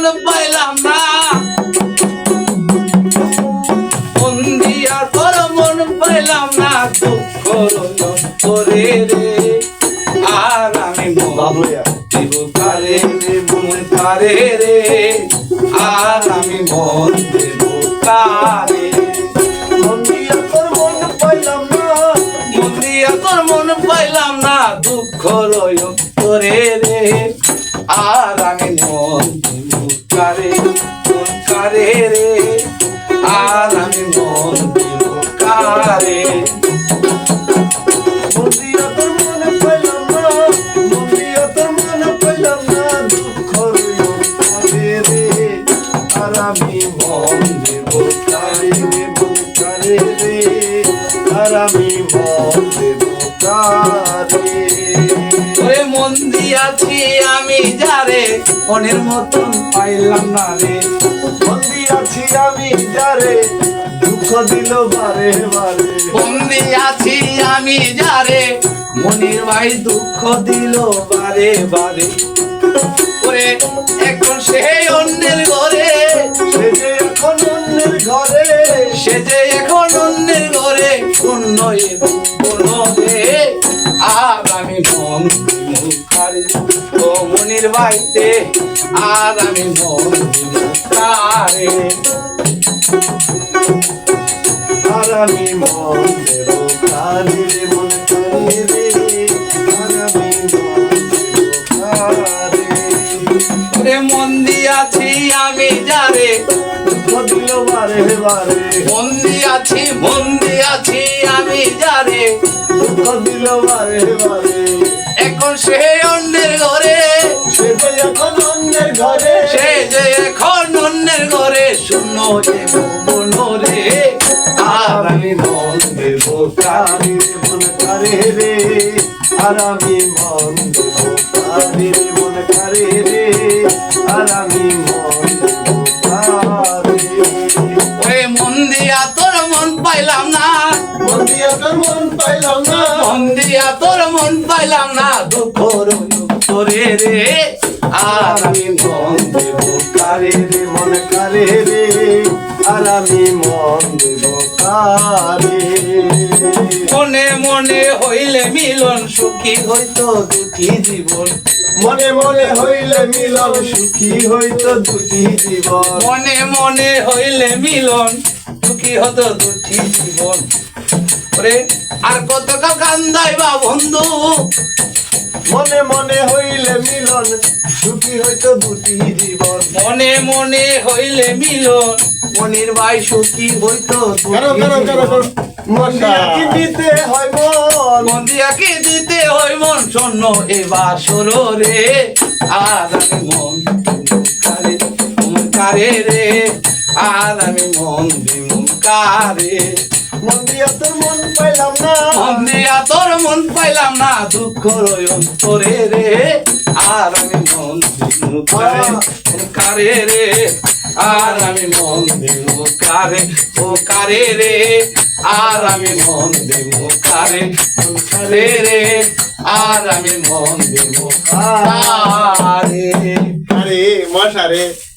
মন পাইলাম না। মন দিয়া তোর মন পাইলাম না দুঃখ করে রে। আর আমি মন দিব কারে রে মন কারে রে। আর আমি মন দেব কারে মন দিয়া তোর মন পাইলাম না দুঃখ রইল আর আমি মন ওরে মন দিয়াছি আমি যারে মনের মতন পাইলাম না রে। মন দিয়াছি আমি যারে দুঃখ দিল বারে বারে। মন দিয়াছি আমি যারে মনির ভাই দুঃখ দিল বারে বারে। ওরে এখন সে অন্যের ঘরে সে যে এখন অন্যের ঘরে সে যে এখন কোন রে আর আমি মন মুখারি। ও আর আমি মন আর আমি মন দেব কারে বারে বারে। মন দিয়াছি মন দিয়াছি আমি যারে দুঃখ দিল বারে বারে। এখন সে অন্যের ঘরে। সে যে এখন অন্যের ঘরে। সে যে এখন অন্যের ঘরে। শূন্য যে মন রে। আর আমি মন দেব কারে মন কারে রে। আর আমি মন দেব কারে মন কারে রে। আর আমি মন দিয়া তোর মন পাইলাম না। তোর মন পাইলাম না। মন দিয়া তোর মন পাইলাম না। দুঃখ রইল তোরে রে। আর আমি মন দেব কারে রে মন কারে রে? আর আমি মন দেব কারে মনে মনে হইলে মিলন সুখী হইতো দুটি জীবন। মনে মনে হইলে মিলন সুখী হইতো দুটি জীবন। মনে মনে হইলে মিলন সুখী হতো দুটি জীবন। ওরে আর কত কান্দাই বা বন্ধু? মনে মনে হইলে মিলন সুখী হইতো দুটি জীবন। মনে মনে হইলে মিলন মনির ভাই সুখী হইতো কারও কারও কারও কারও কি দিতে হয় মন? মন্দিরাকে দিতে হই মন? শূন্য এবার সরো রে আর আমি মন কারে মন কারে রে আর আমি মন কারে মন্দিরা তোর মন পাইলাম না। মন দিয়া তোর মন পাইলাম না দুঃখ রয়ন তোরে রে। আর আমি মন বিমুন কারে রে। আর আমি মন বিমুন কারে ও কারে রে। আর আমি মন বিমুন কারে মন কারে রে। আর আমি মন বিমুন কারে। আরে মশারে